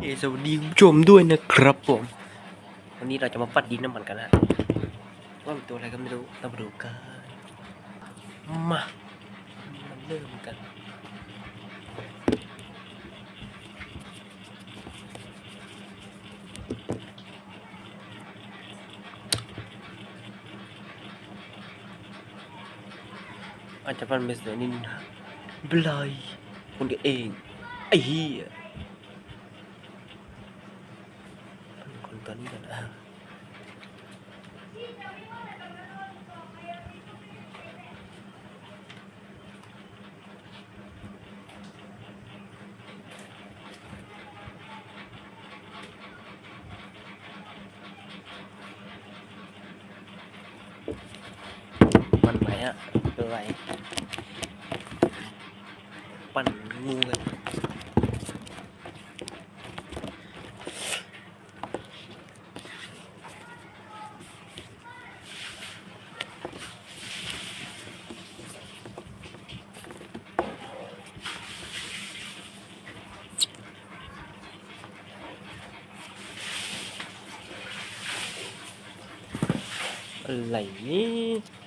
เอสวัสดีคุณผู้ชมด้วยนะครับผม วันนี้เราจะมาปัดดินน้ำมันกันนะว่าเป็นตัวอะไรก็ไม่รู้ต้องมาดูกันมามันเริ่มกัน อาจจะเป็นเมสเซอร์นิ คนเดียวเองไอ้เหี้ยเป็นคนตัวนี้กันนะไหมอะเป็นไร ปั่นงูกันอะไรนี่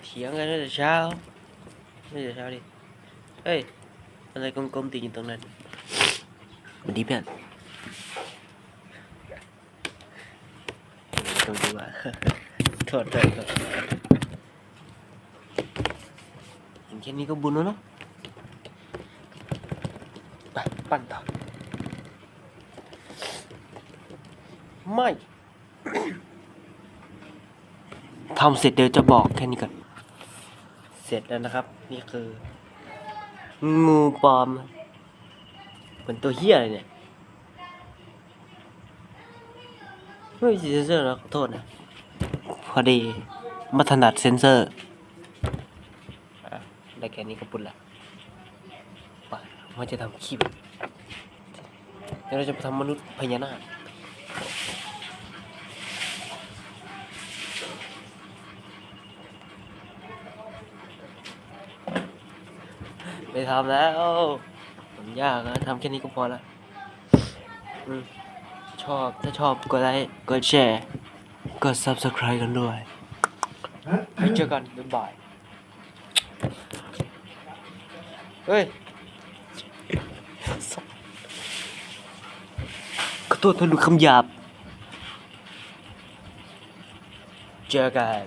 เถียงกันตั้งแต่เช้าตั้งแต่เช้าดิเฮ้ยอะไรกลมๆติดอยู่ตรงนั้นมันดีเพื่อนต้องดูว่าโทษโทษโทษเห็นแค่นี้ก็บุญแล้วเนาะปปั้นต่อไม่ทำเสร็จเดี๋ยวจะบอกแค่นี้ก่อน ร็จแล้วนะครับ นี่คือ งูปลอมเหมือนตัวเฮียอะไรเนี่ยไม่มีเซนเซอร์แล้วขอโทษนะพอดีมาถนัดเซนเซอร์อะได้แค่นี้ก็ปุ่นละไปว่าจะทำคลิปเดี๋ยวเราจะไปทำมนุษย์พญานาค ไม่ทำแล้วมันยากนะทำแค่นี้ก็พอละชอบถ้าชอบกดไลค์กดแชร์กด subscribe กันด้วยไว้เจอกันบ๊ายบายเฮ้ยขอโทษทนดูคำหยาบ เจอกัน